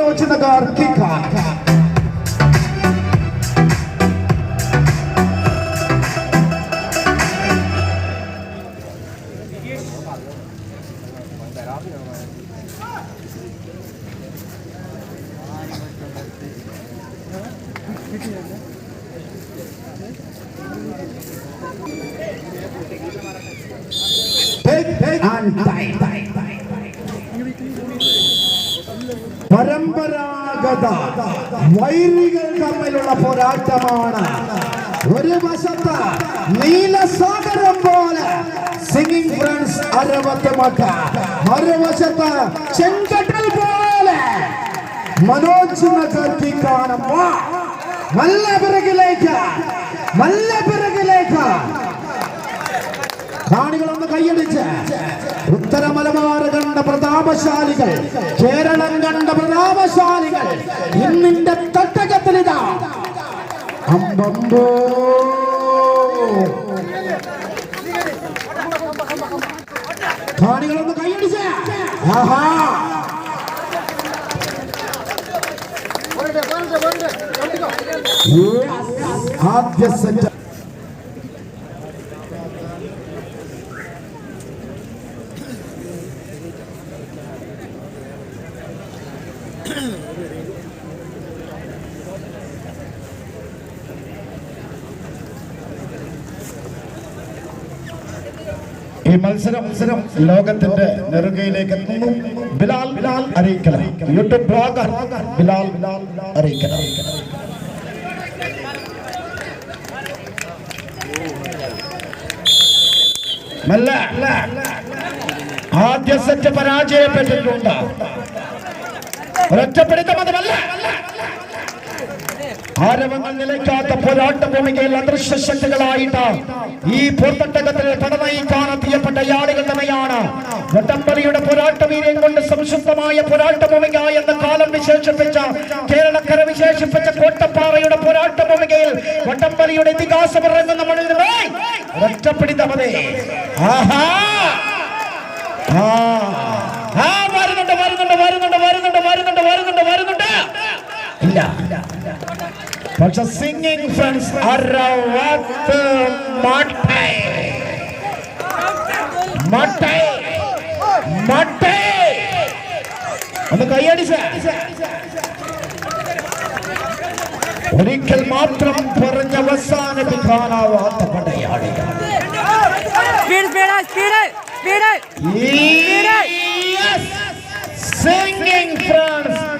ఆనందం వచ్చిన Karthika Take, take, and bye, bye, bye, bye. പരമ്പരാഗത വൈരികൾ തമ്മിലുള്ള പോരാട്ടമാണ് ഒരു വശത്ത് നീലസാഗരം പോലെ സിംഗിങ് ഫ്രണ്ട്സ് അരവത്ത് മക്ക മറുവശത്ത് ചെങ്കടൽ പോലെ മനോജ് നഗർത്തി കാണുമ്പോ നല്ല പിറകിലേക്ക് നല്ല പിറകിലേക്ക് കാണികളൊന്ന് കൈയടിച്ച് ഉത്തര മലബാർ കണ്ട പ്രതാപശാലികൾ. കേരളം കണ്ട പ്രതാപശാലികൾ. ഇന്നിന്റെ തട്ടകത്തിലിതാ. അമ്പമ്പോ. കാണികളൊന്ന് കൈയടിച്ച്. ആഹാ. ആദ്യ സെറ്റ്. ഈ മത്സരം മത്സരം ലോകത്തിന്റെ നെറുകയിലേക്ക് എത്തുന്നു. ബിലാൽ ബിലാൽ അറിയിക്കണം യൂട്യൂബ് ബ്ലോഗർ ബിലാൽ ബിലാൽ അറിയിക്കണം ആദ്യ സെറ്റ് പരാജയപ്പെട്ടിട്ടുണ്ട്. ഒരൊറ്റപ്പെടുത്തം മതമല്ല ആരവങ്ങൾ നിലയ്ക്കാത്ത പോരാട്ട ഭൂമികയിൽ അദൃശ്യ ശക്തികളായിട്ട് ഈ പോർത്തട്ടകത്തിൽ പടനയിക്കാനെത്തിയപ്പെട്ട ആളുകൾ തന്നെയാണ്. വട്ടംബലിയുടെ പോരാട്ട വീര്യം കൊണ്ട് സംശുദ്ധമായ പോരാട്ട ഭൂമിക എന്ന കാലം വിശേഷിപ്പിച്ച കേരളക്കര വിശേഷിപ്പിച്ച കോട്ടപ്പാറയുടെ പോരാട്ട ഭൂമികയിൽ വട്ടംബലിയുടെ ഇതിഹാസം പറയുന്ന നമ്മൾ ഒറ്റപ്പിടിത്തമതേ ആഹാ. ആ വരുന്നുണ്ട് വരുന്നുണ്ട് വരുന്നുണ്ട് വരുന്നുണ്ട്. ഇല്ല പക്ഷെ സിംഗിങ് ഫ്രണ്ട്സ് അറവത്ത് മട്ടൈ മട്ടൈ മട്ടൈ ഒന്ന് കൈയടിച്ച ഒരിക്കൽ മാത്രം പറഞ്ഞ് അവസാനിപ്പിക്കാനാവാത്ത പടയാളികൾ സിംഗിങ് ഫ്രണ്ട്സ്